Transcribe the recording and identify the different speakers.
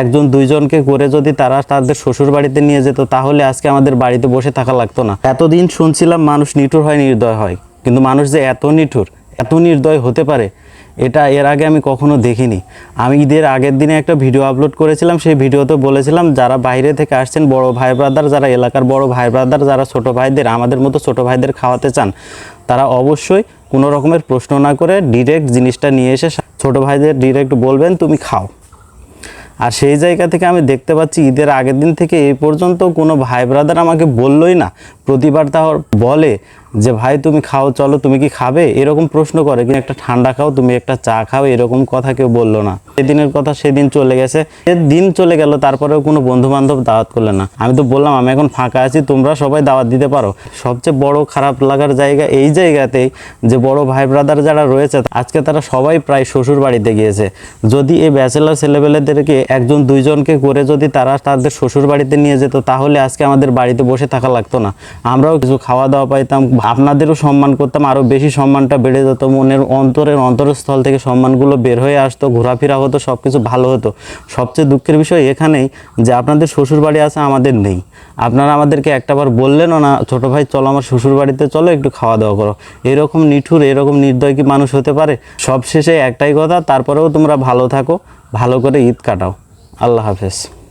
Speaker 1: একজন দুইজনকে করে যদি তারা তাদের শ্বশুর বাড়িতে নিয়ে যেত, তাহলে আজকে আমাদের বাড়িতে বসে থাকা লাগতো না। এতদিন শুনছিলাম মানুষ নিঠুর হয়, নির্দয় হয়। কিন্তু মানুষ যে এত নিঠুর, এত নির্দয় হতে পারে, এটা এর আগে আমি কখনো দেখিনি। আমি ঈদের আগের দিনে একটা ভিডিও আপলোড করেছিলাম, সেই ভিডিওতে বলেছিলাম, যারা বাইরে থেকে আসছেন, বড় ভাই ব্রাদার যারা এলাকার বড় ভাই ব্রাদার যারা ছোট ভাইদের, আমাদের মতো ছোট ভাইদের খাওয়াতে চান, তারা অবশ্যই কোনো রকমের প্রশ্ন না করে ডিরেক্ট জিনিসটা নিয়ে এসে ছোট ভাইদের ডিরেক্ট বলবেন, তুমি খাও। আর সেই জায়গা থেকে আমি দেখতে পাচ্ছি ঈদের আগের দিন থেকে এই পর্যন্ত কোনো ভাই ব্রাদার আমাকে বললোই না। প্রতিবার তা বলে যে, ভাই, তুমি খাও, চলো, তুমি কি খাবে? এরকম প্রশ্ন করে। কিন্তু একটা ঠান্ডা খাও, তুমি একটা চা খাও, এরকম কথা কেউ বলল না। সেদিনের কথা সেদিন চলে গেছে। দিন চলে গেল, তারপরেও কোনো বন্ধু বান্ধব দাওয়াত করলে না। আমি তো বললাম, আমি এখন ফাঁকা আছি, তোমরা সবাই দাওয়াত দিতে পারো। সবচেয়ে বড় খারাপ লাগার জায়গা এই জায়গাতেই যে, বড় ভাই ব্রাদার যারা রয়েছে, আজকে তারা সবাই প্রায় শ্বশুর বাড়িতে গিয়েছে। যদি এই ব্যাচেলার ছেলেবেলেদেরকে একজন, দুইজনকে করে যদি তারা তাদের শ্বশুর বাড়িতে নিয়ে যেত, তাহলে আজকে আমাদের বাড়িতে বসে থাকা লাগতো না। আমরাও কিছু খাওয়া দাওয়া পাইতাম, আপনাদেরও সম্মান করতাম আরও বেশি সম্মানটা বেড়ে যেত, মনের অন্তরের অন্তরস্থল থেকে সম্মানগুলো বের হয়ে আসতো, ঘোরাফেরা হতো সব কিছু ভালো হতো। সবচেয়ে দুঃখের বিষয় এখানেই যে আপনাদের শ্বশুর বাড়ি আছে, আমাদের নেই। আপনারা আমাদেরকে একটাবার বললেনও না, ছোট ভাই, চলো আমার শ্বশুর বাড়িতে চলো একটু খাওয়া দাওয়া করো। এরকম নিঠুর, এরকম নির্দয় কি মানুষ হতে পারে? সব শেষে একটাই কথা, তারপরেও তোমরা ভালো থাকো, ভালো করে ঈদ কাটাও। আল্লাহ হাফেজ।